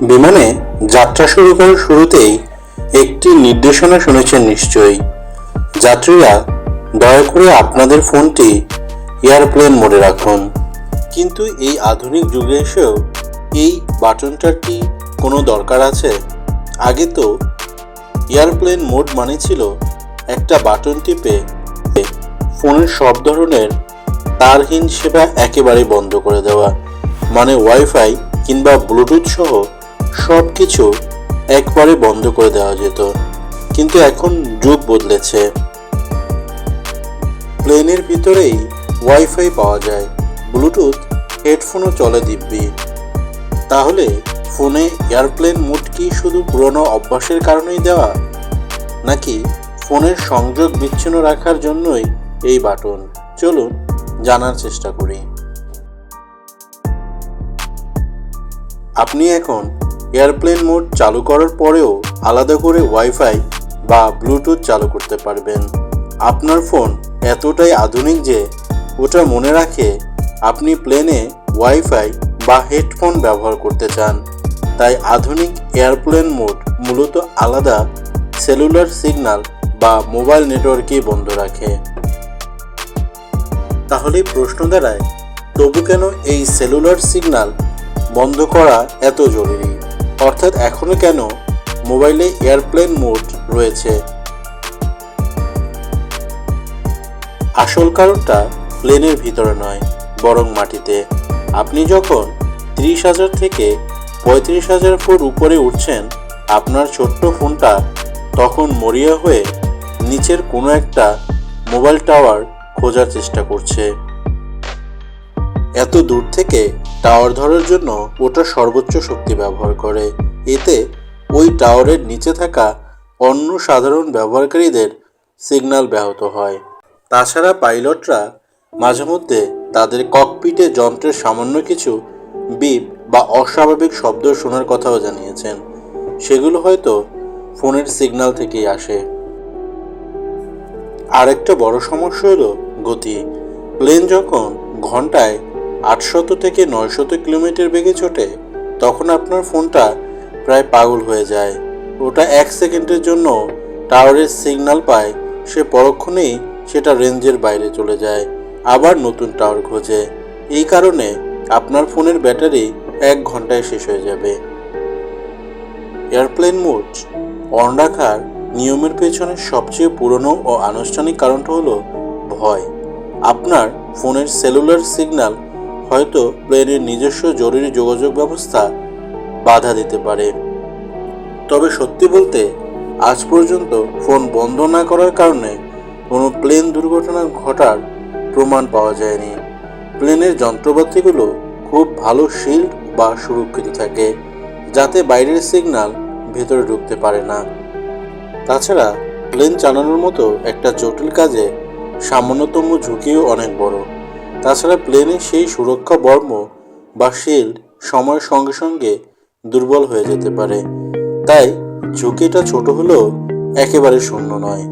বিমানে যাত্রা শুরু করার শুরুতেই একটি নির্দেশনা শুনেছেন নিশ্চয়ই। যাত্রীরা, দয়া করে আপনাদের ফোনটি এয়ারপ্লেন মোডে রাখুন। কিন্তু এই আধুনিক যুগে এসেও এই বাটনটার কি কোনো দরকার আছে? আগে তো এয়ারপ্লেন মোড মানে ছিল একটা বাটন টিপে ফোনের সব ধরনের তারহীন সেবা একেবারে বন্ধ করে দেওয়া। মানে ওয়াইফাই কিংবা ব্লুটুথ সহ সব কিছু একবারে বন্ধ করে দেওয়া যেত। কিন্তু এখন যুগ বদলেছে। প্লেনের ভিতরেই ওয়াইফাই পাওয়া যায় ব্লুটুথ হেডফোনও চলে দিব্যি। তাহলে ফোনে এয়ারপ্লেন মোড কি শুধু পুরনো অভ্যাসের কারণেই দেওয়া? নাকি ফোনের সংযোগ বিচ্ছিন্ন রাখার জন্যই এই বাটন? চলুন জানার চেষ্টা করি। আপনি এখন এয়ারপ্লেন মোড চালু করার পরেও আলাদা করে ওয়াইফাই বা ব্লুটুথ চালু করতে পারবেন। আপনার ফোন এতটাই আধুনিক যে ওটা মনে রাখে আপনি প্লেনে ওয়াইফাই বা হেডফোন ব্যবহার করতে চান। তাই আধুনিক এয়ারপ্লেন মোড মূলত আলাদা সেলুলার সিগন্যাল বা মোবাইল নেটওয়ার্কই বন্ধ রাখে। তাহলে প্রশ্ন দাঁড়ায়, তবু কেন এই সেলুলার সিগন্যাল বন্ধ করা এত জরুরি? অর্থাৎ এখনও কেন মোবাইলে এয়ারপ্লেন মোড রয়েছে? আসল কারণটা প্লেনের ভিতরে নয়, বরং মাটিতে। আপনি যখন ত্রিশ হাজার থেকে পঁয়ত্রিশ হাজার ফুট উপরে উঠছেন, আপনার ছোট্ট ফোনটা তখন মরিয়া হয়ে নিচের কোনো একটা মোবাইল টাওয়ার খোঁজার চেষ্টা করছে। এত দূর থেকে টাওয়ার ধরার জন্য ওটা সর্বোচ্চ শক্তি ব্যবহার করে। এতে ওই টাওয়ারের নিচে থাকা অন্য সাধারণ ব্যবহারকারীদের সিগন্যাল ব্যাহত হয়। তাছাড়া পাইলটরা মাঝে মধ্যে তাদের ককপিটে যন্ত্রের সামান্য কিছু বিপ বা অস্বাভাবিক শব্দ শোনার কথাও জানিয়েছেন। সেগুলো হয়তো ফোনের সিগন্যাল থেকেই আসে। আরেকটা বড় সমস্যা হলো গতি। প্লেন যখন ঘন্টায় আটশত থেকে নয়শত কিলোমিটার বেগে ছোটে তখন আপনার ফোনটা প্রায় পাগল হয়ে যায়। ওটা এক সেকেন্ডের জন্য টাওয়ারের সিগন্যাল পায়, সে পরক্ষণেই সেটা রেঞ্জের বাইরে চলে যায়, আবার নতুন টাওয়ার খোঁজে। এই কারণে আপনার ফোনের ব্যাটারি এক ঘন্টায় শেষ হয়ে যাবে। এয়ারপ্লেন মোড অন রাখার নিয়মের পেছনে সবচেয়ে পুরনো ও আনুষ্ঠানিক কারণটা হলো ভয়। আপনার ফোনের সেলুলার সিগন্যাল হয়তো প্লেনের নিজস্ব জরুরি যোগাযোগ ব্যবস্থা বাধা দিতে পারে। তবে সত্যি বলতে, আজ পর্যন্ত ফোন বন্ধ না করার কারণে কোনো প্লেন দুর্ঘটনা ঘটার প্রমাণ পাওয়া যায়নি। প্লেনের যন্ত্রপাতিগুলো খুব ভালো শিল্ড বা সুরক্ষিত থাকে, যাতে বাইরের সিগন্যাল ভেতরে ঢুকতে পারে না। তাছাড়া, প্লেন চালানোর মতো একটা জটিল কাজে সামান্যতম ঝুঁকিও অনেক বড়। তাছাড়া প্লেনে সেই সুরক্ষা বর্ম বা শিল্ড সময়ের সঙ্গে সঙ্গে দুর্বল হয়ে যেতে পারে। তাই ঝুঁকিটা ছোট হলেও একেবারে শূন্য নয়।